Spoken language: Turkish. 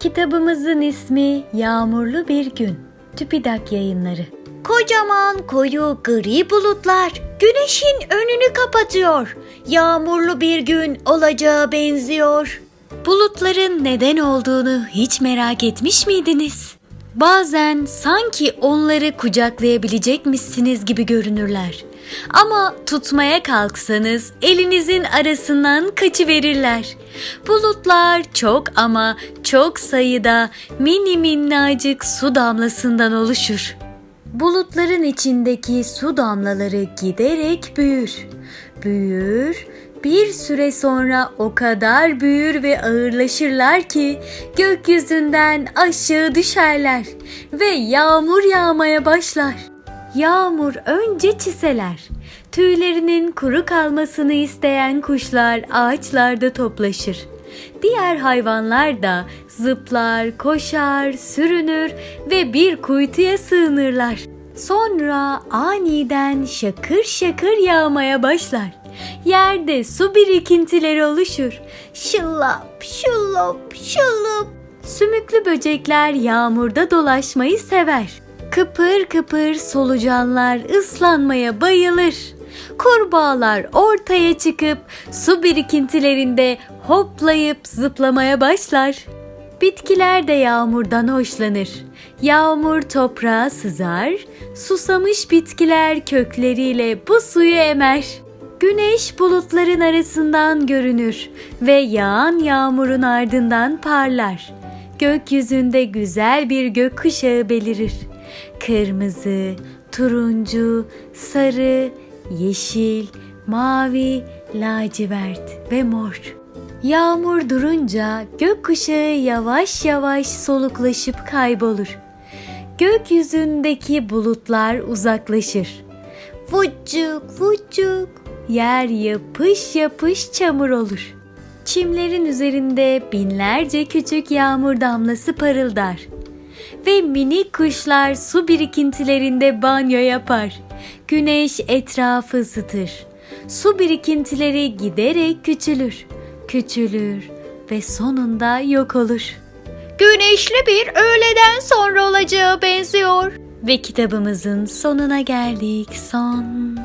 Kitabımızın ismi Yağmurlu Bir Gün. TÜPİDAK Yayınları. Kocaman koyu gri bulutlar güneşin önünü kapatıyor. Yağmurlu bir gün olacağı benziyor. Bulutların neden olduğunu hiç merak etmiş miydiniz? Bazen sanki onları kucaklayabilecekmişsiniz gibi görünürler. Ama tutmaya kalksanız elinizin arasından kaçıverirler. Bulutlar çok ama çok sayıda mini minnacık su damlasından oluşur. Bulutların içindeki su damlaları giderek büyür. Büyür, bir süre sonra o kadar büyür ve ağırlaşırlar ki gökyüzünden aşağı düşerler ve yağmur yağmaya başlar. Yağmur önce çiseler. Tüylerinin kuru kalmasını isteyen kuşlar ağaçlarda toplaşır. Diğer hayvanlar da zıplar, koşar, sürünür ve bir kuytuya sığınırlar. Sonra aniden şakır şakır yağmaya başlar. Yerde su birikintileri oluşur. Şıllap, şıllap, şıllap. Sümüklü böcekler yağmurda dolaşmayı sever. Kıpır kıpır solucanlar ıslanmaya bayılır. Kurbağalar ortaya çıkıp su birikintilerinde hoplayıp zıplamaya başlar. Bitkiler de yağmurdan hoşlanır. Yağmur toprağa sızar, susamış bitkiler kökleriyle bu suyu emer. Güneş bulutların arasından görünür ve yağan yağmurun ardından parlar. Gökyüzünde güzel bir gökkuşağı belirir. Kırmızı, turuncu, sarı, yeşil, mavi, lacivert ve mor. Yağmur durunca gökkuşağı yavaş yavaş soluklaşıp kaybolur. Gökyüzündeki bulutlar uzaklaşır. Vucuk vucuk yer yapış yapış çamur olur. Çimlerin üzerinde binlerce küçük yağmur damlası parıldar. Ve minik kuşlar su birikintilerinde banyo yapar. Güneş etrafı ısıtır. Su birikintileri giderek küçülür, küçülür ve sonunda yok olur. Güneşli bir öğleden sonra olacağı benziyor. Ve kitabımızın sonuna geldik. Son.